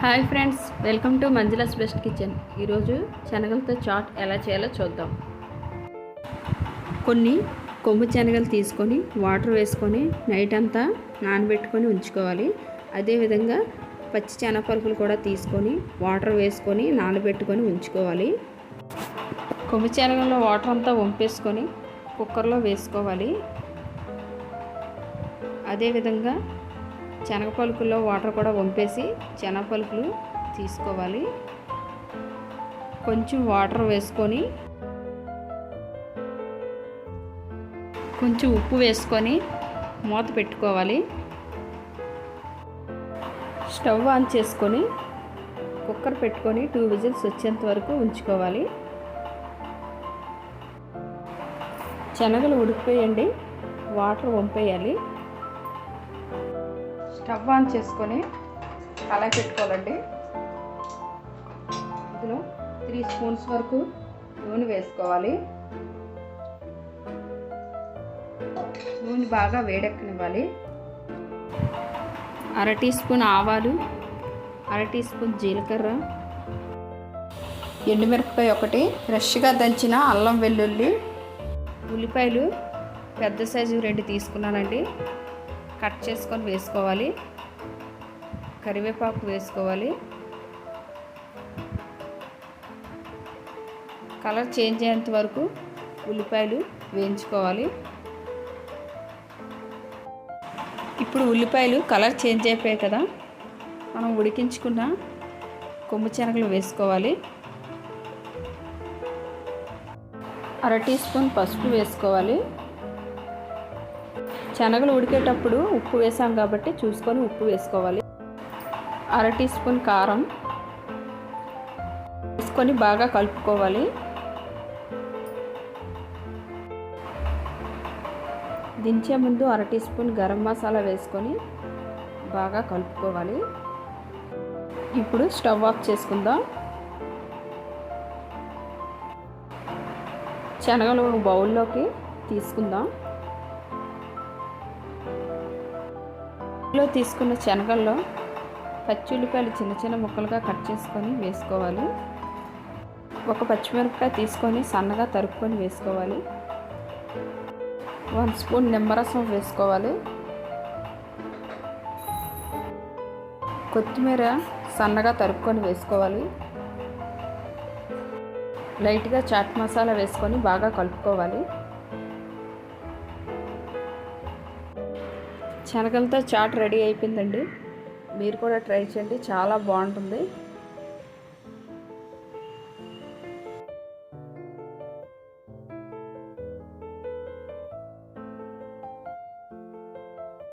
Hi friends welcome to Manjula's best kitchen. ఈరోజు శనగలతో chat ఎలా చేయాలో చూద్దాం. కొన్ని కొమ్ము శనగలు తీసుకొని వాటర్ వేసుకొని నైట్ అంతా నానబెట్టుకొని ఉంచుకోవాలి. అదేవిధంగా పచ్చి శనగపలుకులు కూడా తీసుకొని వాటర్ వేసుకొని నానబెట్టుకొని ఉంచుకోవాలి. కొమ్ము శనగల్లో వాటర్ అంతా వంపేసుకొని కుక్కర్లో వేసుకోవాలి. అదేవిధంగా శనగ పలుకుల్లో వాటర్ కూడా వంపేసి శనగ పలుకులు తీసుకోవాలి. కొంచెం వాటర్ వేసుకొని కొంచెం ఉప్పు వేసుకొని మూత పెట్టుకోవాలి. స్టవ్ ఆన్ చేసుకొని కుక్కర్ పెట్టుకొని టూ విజిల్స్ వచ్చేంత వరకు ఉంచుకోవాలి. శనగలు ఉడికిపోయండి వాటర్ వంపేయాలి. స్టవ్ ఆన్ చేసుకొని కళాయి పెట్టుకోవాలండి. ఇందులో త్రీ స్పూన్స్ వరకు నూనె వేసుకోవాలి. నూనె బాగా వేడెక్కనివ్వాలి. అర టీ స్పూన్ ఆవాలు అర టీ స్పూన్ జీలకర్ర ఎండుమిరపకాయ ఒకటి ఫ్రెష్గా దంచిన అల్లం వెల్లుల్లి ఉల్లిపాయలు పెద్ద సైజు రెండు తీసుకున్నానండి. కట్ చేసుకొని వేసుకోవాలి. కరివేపాకు వేసుకోవాలి. కలర్ చేంజ్ అయ్యేంత వరకు ఉల్లిపాయలు వేయించుకోవాలి. ఇప్పుడు ఉల్లిపాయలు కలర్ చేంజ్ అయిపోయాయి కదా మనం ఉడికించుకున్న కొమ్ము శనగలు వేసుకోవాలి. అర టీ స్పూన్ పసుపు వేసుకోవాలి. శనగలు ఉడికేటప్పుడు ఉప్పు వేసాం కాబట్టి చూసుకొని ఉప్పు వేసుకోవాలి. అర టీ స్పూన్ కారం వేసుకొని బాగా కలుపుకోవాలి. దించే ముందు అర టీ స్పూన్ గరం మసాలా వేసుకొని బాగా కలుపుకోవాలి. ఇప్పుడు స్టవ్ ఆఫ్ చేసుకుందాం. శనగలు బౌల్లోకి తీసుకుందాం. ఇంట్లో తీసుకున్న శనగల్లో పచ్చి ఉల్లిపాయలు చిన్న చిన్న ముక్కలుగా కట్ చేసుకొని వేసుకోవాలి. ఒక పచ్చిమిరపకాయ తీసుకొని సన్నగా తరుపుకొని వేసుకోవాలి. వన్ స్పూన్ నిమ్మరసం వేసుకోవాలి. కొత్తిమీర సన్నగా తరుపుకొని వేసుకోవాలి. లైట్గా చాట్ మసాలా వేసుకొని బాగా కలుపుకోవాలి. శనగలతో చాట్ రెడీ అయిపోయిందండి. మీరు కూడా ట్రై చేయండి చాలా బాగుంటుంది.